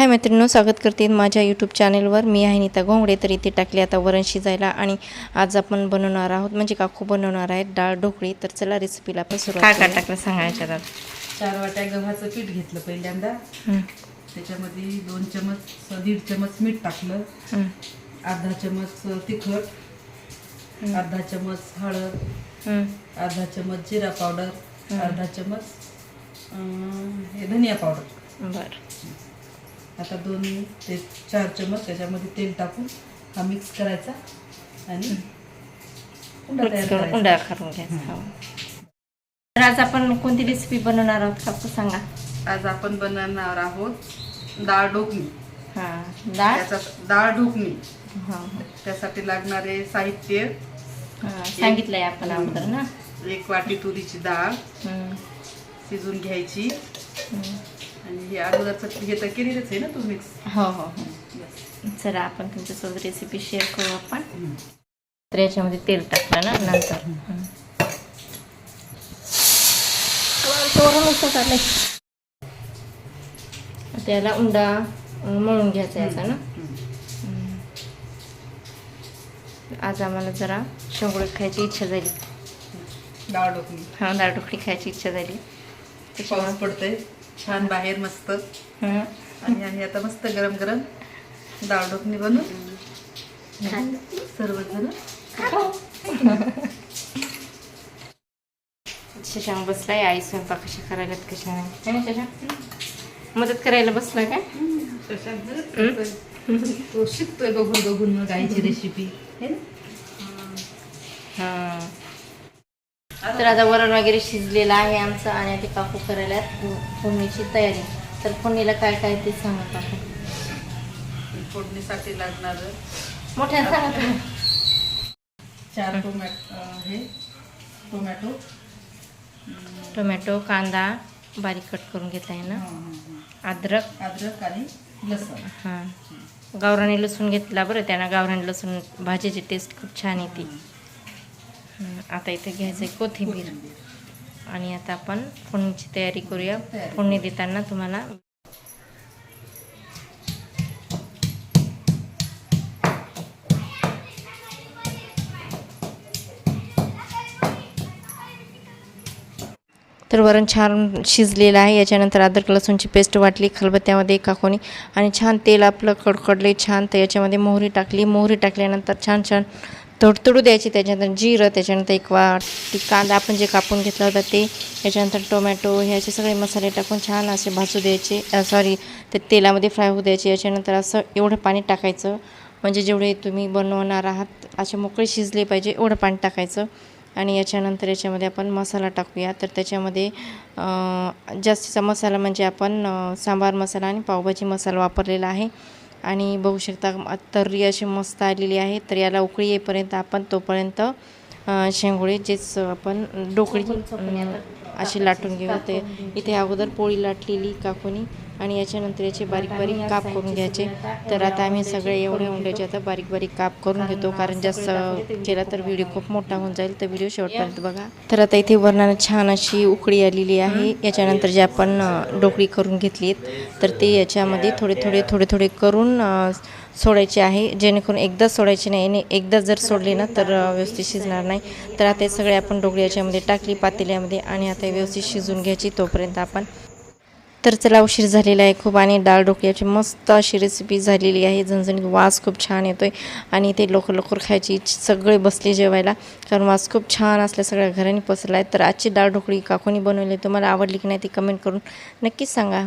हाय मैत्रिणी स्वागत करते माझ्या यूट्यूब चॅनलवर मी आहे नीता घोंगडे तर इथे टाकली आता वरण शिजायला. आणि आज आपण बनवणार आहोत म्हणजे काकू बनवणार आहेत डाळ ढोकळी. तर चला रेसिपीला आपण सुरुवात काय काय टाकलं सांगायच्या दादा चार वाट्या गव्हाचं पीठ घेतलं पहिल्यांदा. त्याच्यामध्ये दोन चमच दीड चमच मीठ टाकलं. अर्धा चमच तिखट. अर्धा चमच हळद. अर्धा चमच जिरा पावडर. अर्धा चमच हे धनिया पावडर. बरं. आता दोन ते चार चमच त्याच्यामध्ये तेल टाकून हा मिक्स करायचा आणि उंडा तयार मिक्स करून करायचा. उंडा करून घ्यायचा हो. तर आज आपण कोणती रेसिपी बनवणार आहोत? काकू सांगा. आज आपण बनवणार आहोत डाळ ढोकणी हां डाळ? डाळ ढोकणी हां त्यासाठी लागणारे साहित्य. सांगितलंय आपण अगोदर ना. एक वाटी तुरीची डाळ. शिजून घ्यायची. आणि हे अगोदरचं हे तर केलेलंच आहे ना तू मिक्स हो हो हो. चला आपण तुमच्यासोबत रेसिपी शेअर करू आपण. तर याच्यामध्ये तेल टाकलं ना नंतर. टाकलंय. त्याला उंडा मळून घ्यायचा याचा ना. आज आम्हाला जरा शेंगोळी खायची इच्छा झाली. डाळ हा डाळ ढोकळी खायची इच्छा झाली. पाऊस पडतोय. छान बाहेर मस्त. हं. आणि आणि आता मस्त गरम गरम डाळ ढोकणी बनवून सर्वजण शशांक बसलाय आई स्वयंपाक कशा करायला कशा नाही? शशांक मदत करायला बसला काय? तो शिकतोय बघून बघून मग आईची रेसिपी हां. तर आता वरण वगैरे शिजलेलं आहे आमचं आणि ते काकू करायला फोडणीची तयारी. तर फोडणीला काय काय ते सांगा काकू. फोडणीसाठी लागणार मोठ्या सांगा चार टोमॅटो हे टोमॅटो. टोमॅटो कांदा बारीक कट करून घेतला आहे ना. अद्रक. अद्रक आणि लसण. हां. गावरानी लसूण घेतला बरं त्यानं गावरानी लसूण भाजीची टेस्ट खूप छान येते. आता इथे घ्यायचं आहे कोथिंबीर. आणि आता आपण फोडणीची तयारी करूया. फोडणी देताना तुम्हाला तर वरण छान शिजलेलं आहे. याच्यानंतर अद्रक लसूणची पेस्ट वाटली खलबत्त्यामध्ये एका कोणी आणि छान तेल आपलं कडकडले छान. तर याच्यामध्ये मोहरी टाकली. मोहरी टाकल्यानंतर छान छान तडतडू द्यायची त्याच्यानंतर जिरं त्याच्यानंतर एक वाटी कांदा आपण जे कापून घेतला होता ते त्याच्यानंतर टोमॅटो हे असे सगळे मसाले टाकून छान असे भाजू द्यायचे सॉरी ते तेलामध्ये फ्राय होऊ द्यायचे याच्यानंतर असं एवढं पाणी टाकायचं. म्हणजे जेवढे तुम्ही बनवणार आहात असे मोकळे शिजले पाहिजे एवढं पाणी टाकायचं. आणि याच्यानंतर याच्यामध्ये आपण मसाला टाकूया. तर त्याच्यामध्ये जास्तीचा मसाला म्हणजे आपण सांबार मसाला आणि पावभाजी मसाला वापरलेला आहे. आणि बघू शकता तर्री अशी मस्त आलेली आहे. तर याला उकळी येईपर्यंत आपण तोपर्यंत शेंगोळे जेच आपण डोकळी अशी लाटून घेऊ ते इथे अगोदर पोळी लाटलेली काकोनी आणि याच्यानंतर याचे बारीक बारीक काप करून घ्यायचे. तर आता आम्ही सगळे एवढे उंड्याचे आता बारीक बारीक काप करून घेतो. कारण जास्त केला तर व्हिडिओ खूप मोठा होऊन जाईल. तर व्हिडिओ शेवटपर्यंत बघा. तर आता इथे वरणाला छान अशी उकळी आलेली आहे. याच्यानंतर जे आपण अं, ढोकळी करून घेतली तर ते याच्यामध्ये थोडे थोडे थोडे थोडे करून सोडायचे आहे. जेणेकरून एकदाच सोडायचे नाही आणि एकदा जर सोडले ना तर व्यवस्थित शिजणार नाही. तर आता हे सगळे आपण ढोकळी याच्यामध्ये टाकली पातेल्यामध्ये आणि आता व्यवस्थित शिजून घ्यायची. तोपर्यंत आपण तर चला उशीर झालेला आहे खूप आणि डाळ ढोकळ्याची मस्त अशी रेसिपी झालेली आहे. झणझणीत वास खूप छान येतो आहे आणि ते लवकर लवकर खायची सगळे बसले जेवायला. कारण वास खूप छान असल्या सगळ्या घरांनी पसरला आहे तर आजची डाळ ढोकळी काकोनी बनवली तुम्हाला आवडली की नाही ती कमेंट करून नक्कीच सांगा.